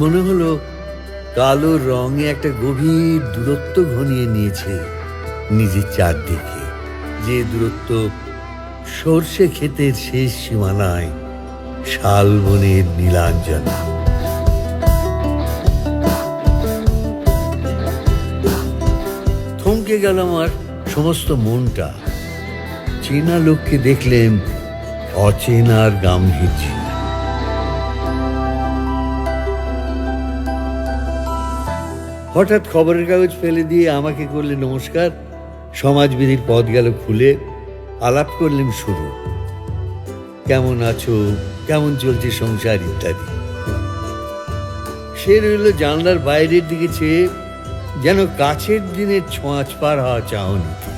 মনে হলো কালো রঙে একটা গভীর দূরত্ব ঘনিয়ে নিয়েছে নিজের চারদিকে। যে দূরত্ব সর্ষে ক্ষেতের শেষ সীমানায় শালবনের নীলাঞ্জনা। থমকে গেল আমার সমস্ত মনটা। চেনা লোককে দেখলেন অচেনার গাম্ভীর্য। হঠাৎ খবরের কাগজ ফেলে দিয়ে আমাকে করলে নমস্কার, সমাজবিধির পথ গেল খুলে, আলাপ করলেন শুরু। কেমন আছো? কেমন চলছে সংসার ইত্যাদি। সে রইল জানলার বাইরের দিকে চেয়ে যেন কাছের দিনের ছোঁয়াচ পার হওয়া চাহনিতে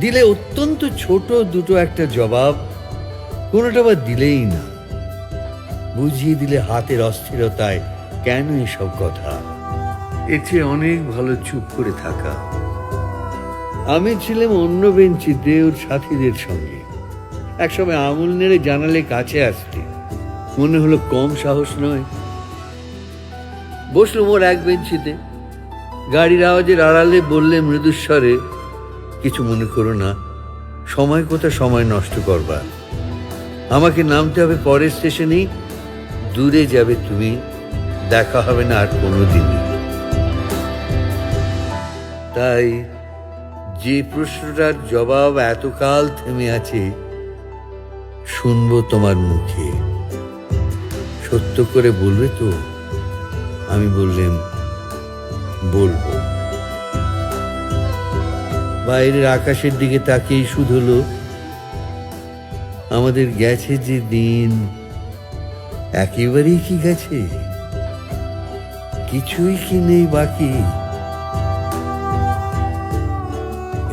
দিলে অত্যন্ত ছোট দুটো একটা জবাব, কোনোটা বা দিলেই না। বুঝিয়ে দিলে হাতের অস্থিরতায় কেন এসব কথা? এর চেয়ে অনেক ভালো চুপ করে থাকা। আমি ছিলাম অন্য বেঞ্চিতে ওর সাথীদের সঙ্গে। একসময় আঙুল নেড়ে জানালে কাছে আসতে। মনে হলো কম সাহস নয়। বসল মোর এক বেঞ্চিতে। গাড়ির আওয়াজের আড়ালে বললে মৃদুস্বরে, কিছু মনে করো না, সময় কোথা সময় নষ্ট করবার আমাকে নামতে হবে পরের স্টেশনেই, দূরে যাবে তুমি, দেখা হবে না আর কোনোদিনই। তাই যে প্রশ্নটার জবাব এতকাল থেমে আছে, শুনব তোমার মুখে। সত্য করে বলবে তো? আমি বললেন বলব। বাইরের আকাশের দিকে তাকিয়ে শুধু হলো। আমাদের গেছে যে দিন, একেবারেই কি গেছে? কিছুই কি নেই বাকি?